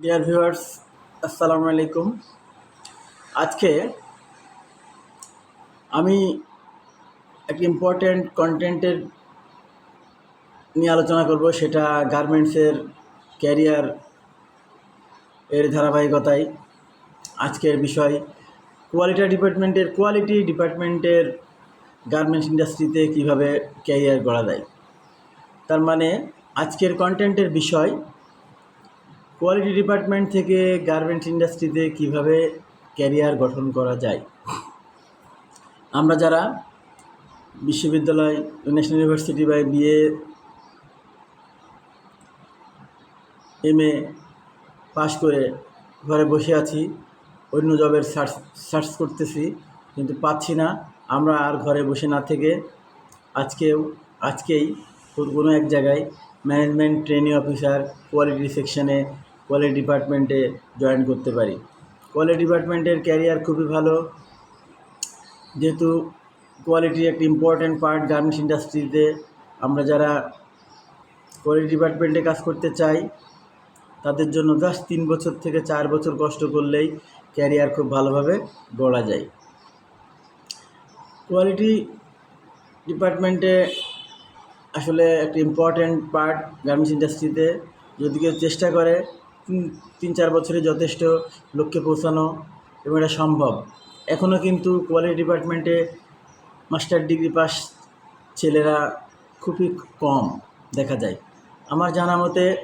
Dear viewers আসসালামু আলাইকুম। আজকে আমি একটি ইম্পর্ট্যান্ট কন্টেন্টের নিয়ে আলোচনা করব, সেটা গার্মেন্টসের ক্যারিয়ার এর ধারাবাহিকতায়। আজকের বিষয় কোয়ালিটি ডিপার্টমেন্টের কোয়ালিটি ডিপার্টমেন্টের গার্মেন্টস ইন্ডাস্ট্রিতে কীভাবে ক্যারিয়ার গড়া যায়। তার মানে আজকের কন্টেন্টের বিষয় কোয়ালিটি ডিপার্টমেন্ট থেকে গার্মেন্টস ইন্ডাস্ট্রিতে কীভাবে ক্যারিয়ার গঠন করা যায়? আমরা যারা বিশ্ববিদ্যালয়, ন্যাশনাল ইউনিভার্সিটি বা বিএ এম এ পাশ করে ঘরে বসে আছি, অন্য জবের সার্চ সার্চ করতেছি, কিন্তু পাচ্ছি না। আমরা আর ঘরে বসে না থেকে আজকেও, আজকেই কোনো এক জায়গায় ম্যানেজমেন্ট, ট্রেনিং অফিসার, কোয়ালিটি সেকশনে কোয়ালিটি ডিপার্টমেন্টে জয়েন করতে পারি। কোয়ালিটি ডিপার্টমেন্টের ক্যারিয়ার খুবই ভালো। যেহেতু কোয়ালিটি একটি ইম্পর্ট্যান্ট পার্ট গার্মেন্টস ইন্ডাস্ট্রিতে আমরা যারা কোয়ালিটি ডিপার্টমেন্টে কাজ করতে চাই, তাদের জন্য জাস্ট তিন বছর থেকে চার বছর কষ্ট করলেই ক্যারিয়ার খুব ভালোভাবে গড়া যায়। কোয়ালিটি ডিপার্টমেন্টে আসলে একটা ইম্পর্ট্যান্ট পার্ট গার্মেন্টস ইন্ডাস্ট্রিতে যদি কেউ চেষ্টা করে তিন- চার বছরে যথেষ্ট লক্ষ্যে পৌঁছানো এবং এটা সম্ভব। এখনও কিন্তু কোয়ালিটি ডিপার্টমেন্টে মাস্টার ডিগ্রি পাস ছেলেরা খুবই কম দেখা যায়। আমার জানা মতে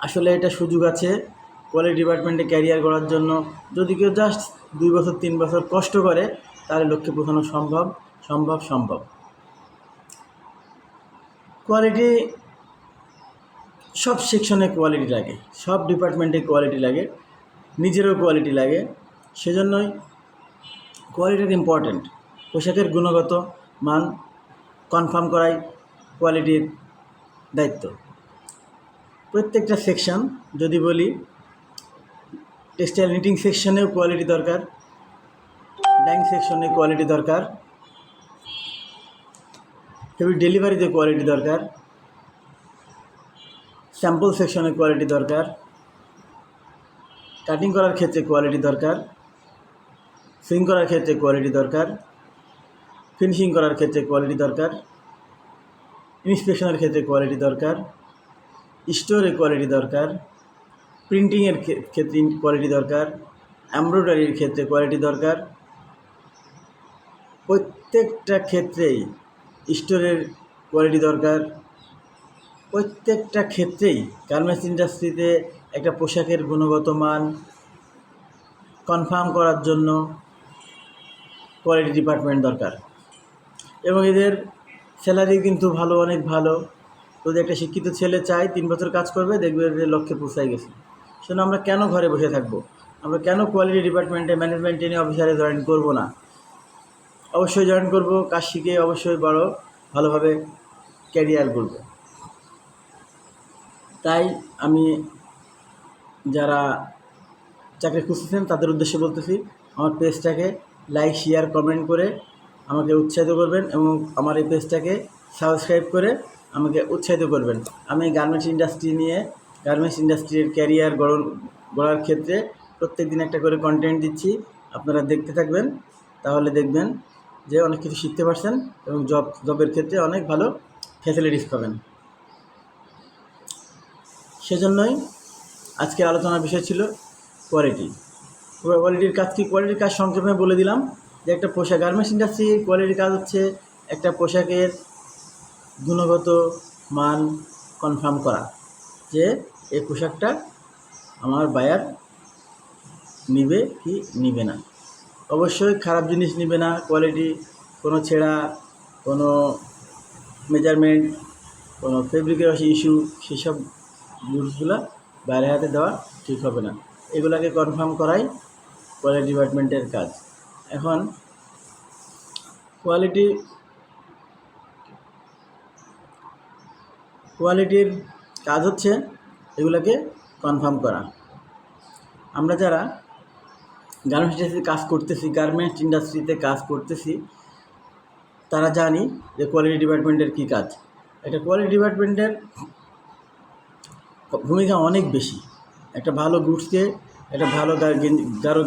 আসলে এটা সুযোগ আছে কোয়ালিটি ডিপার্টমেন্টে ক্যারিয়ার করার জন্য। যদি কেউ জাস্ট দুই বছর, তিন বছর কষ্ট করে, তাহলে লক্ষ্যে পৌঁছানো সম্ভব সম্ভব সম্ভব। কোয়ালিটি সব সেকশনে কোয়ালিটি লাগে, সব ডিপার্টমেন্টে কোয়ালিটি লাগে, নিজেরও কোয়ালিটি লাগে। সেজন্যই কোয়ালিটির ইম্পর্ট্যান্ট পোশাকের গুণগত মান কনফার্ম করাই কোয়ালিটির দায়িত্ব। প্রত্যেকটা সেকশন যদি বলি টেক্সটাইল নিটিং সেকশনেও কোয়ালিটি দরকার ডাইং সেকশনে কোয়ালিটি দরকার হেভি ডেলিভারিতে কোয়ালিটি দরকার। স্যাম্পল সেকশনে কোয়ালিটি দরকার কাটিং করার ক্ষেত্রে কোয়ালিটি দরকার সুইং করার ক্ষেত্রে কোয়ালিটি দরকার ফিনিশিং করার ক্ষেত্রে কোয়ালিটি দরকার ইন্সপেকশনের ক্ষেত্রে কোয়ালিটি দরকার স্টোরে কোয়ালিটি দরকার প্রিন্টিংয়ের ক্ষেত্রে কোয়ালিটি দরকার এমব্রয়ডারির ক্ষেত্রে কোয়ালিটি দরকার। প্রত্যেকটা ক্ষেত্রেই স্টোরের কোয়ালিটি দরকার। প্রত্যেকটা ক্ষেত্রেই গার্মেন্টস ইন্ডাস্ট্রিতে একটা পোশাকের গুণগত মান কনফার্ম করার জন্য কোয়ালিটি ডিপার্টমেন্ট দরকার। এবং এদের স্যালারি কিন্তু ভালো, অনেক ভালো। যদি একটা শিক্ষিত ছেলে চায়, তিন বছর কাজ করবে, দেখবে যে লক্ষ্যে পৌঁছাই গেছে। সেজন্য আমরা কেন ঘরে বসে থাকব? আমরা কেন কোয়ালিটি ডিপার্টমেন্টে ম্যানেজমেন্ট ট্রেনিং অফিসারে জয়েন করব না? অবশ্যই জয়েন করব, কাজ শিখে অবশ্যই বড়, ভালোভাবে ক্যারিয়ার করব তাই আমি যারা চাকরি খুঁজতেছেন, তাদের উদ্দেশ্যে বলতেছি, আমার পেজটাকে লাইক শেয়ার কমেন্ট করে আমাকে উৎসাহিত করবেন এবং আমার এই পেজটাকে সাবস্ক্রাইব করে আমাকে উৎসাহিত করবেন। আমি গার্মেন্টস ইন্ডাস্ট্রি নিয়ে গার্মেন্টস ইন্ডাস্ট্রির ক্যারিয়ার গড়ন, গড়ার ক্ষেত্রে প্রত্যেক দিন একটা করে কন্টেন্ট দিচ্ছি। আপনারা দেখতে থাকবেন, তাহলে দেখবেন যে অনেক কিছু শিখতে পারছেন এবং জব জবের ক্ষেত্রে অনেক ভালো ফ্যাসিলিটিস পাবেন। সেজন্যই আজকে আলোচনার বিষয় ছিল কোয়ালিটি কোয়ালিটির কাজ কি? কোয়ালিটির কাজ সংক্ষেপে বলে দিলাম যে একটা পোশাক গার্মেন্টস ইন্ডাস্ট্রির কোয়ালিটির কাজ হচ্ছে একটা পোশাকের গুণগত মান কনফার্ম করা যে এই পোশাকটা আমার বায়ার নিবে কি নিবে না। অবশ্যই খারাপ জিনিস নিবে না কোয়ালিটি কোনো ছেঁড়া, কোনো মেজারমেন্ট কোনো ফেব্রিকের ইস্যু সেসব রুলসগুলো বাইরে হাতে দেওয়া ঠিক হবে না। এগুলাকে কনফার্ম করাই কোয়ালিটি ডিপার্টমেন্টের কাজ। এখন কোয়ালিটি কোয়ালিটির কাজ হচ্ছে এগুলোকে কনফার্ম করা। আমরা যারা গার্মেন্টস ইন্ডাস্ট্রিতে কাজ করতেছি গার্মেন্টস ইন্ডাস্ট্রিতে কাজ করতেছি, তারা জানি যে কোয়ালিটি ডিপার্টমেন্টের কী কাজ। এটা কোয়ালিটি ডিপার্টমেন্টের ভূমিকা অনেক বেশি। একটা ভালো গুডসকে, একটা ভালো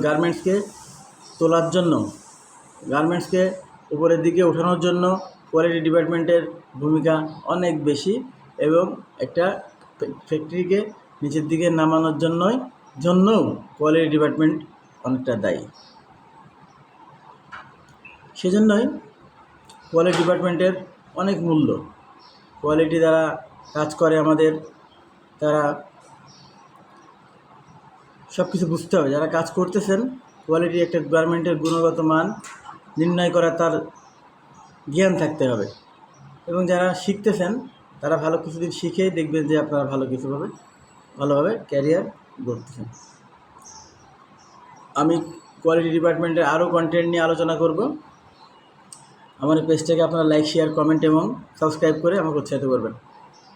গার্মেন্টসকে তোলার জন্য, গার্মেন্টসকে উপরের দিকে ওঠানোর জন্য কোয়ালিটি ডিপার্টমেন্টের ভূমিকা অনেক বেশি এবং একটা ফ্যাক্টরিকে নিচের দিকে নামানোর জন্যই, জন্যও কোয়ালিটি ডিপার্টমেন্ট অনেকটা দায়ী। সেজন্যই কোয়ালিটি ডিপার্টমেন্টের অনেক মূল্য। কোয়ালিটি দ্বারা কাজ করে আমাদের তারা সব কিছু বুঝতে হবে। যারা কাজ করতেছেন কোয়ালিটি একটা গার্মেন্টের গুণগত মান নির্ণয় করা তার জ্ঞান থাকতে হবে। এবং যারা শিখতেছেন, তারা ভালো কিছুদিন শিখে দেখবেন যে আপনারা ভালো কিছুভাবে, ভালোভাবে ক্যারিয়ার গড়তেছেন। আমি কোয়ালিটি ডিপার্টমেন্টের আরও কন্টেন্ট নিয়ে আলোচনা করব। আমার পেজটাকে আপনারা লাইক শেয়ার কমেন্ট এবং সাবস্ক্রাইব করে আমাকে উৎসাহিত করবেন।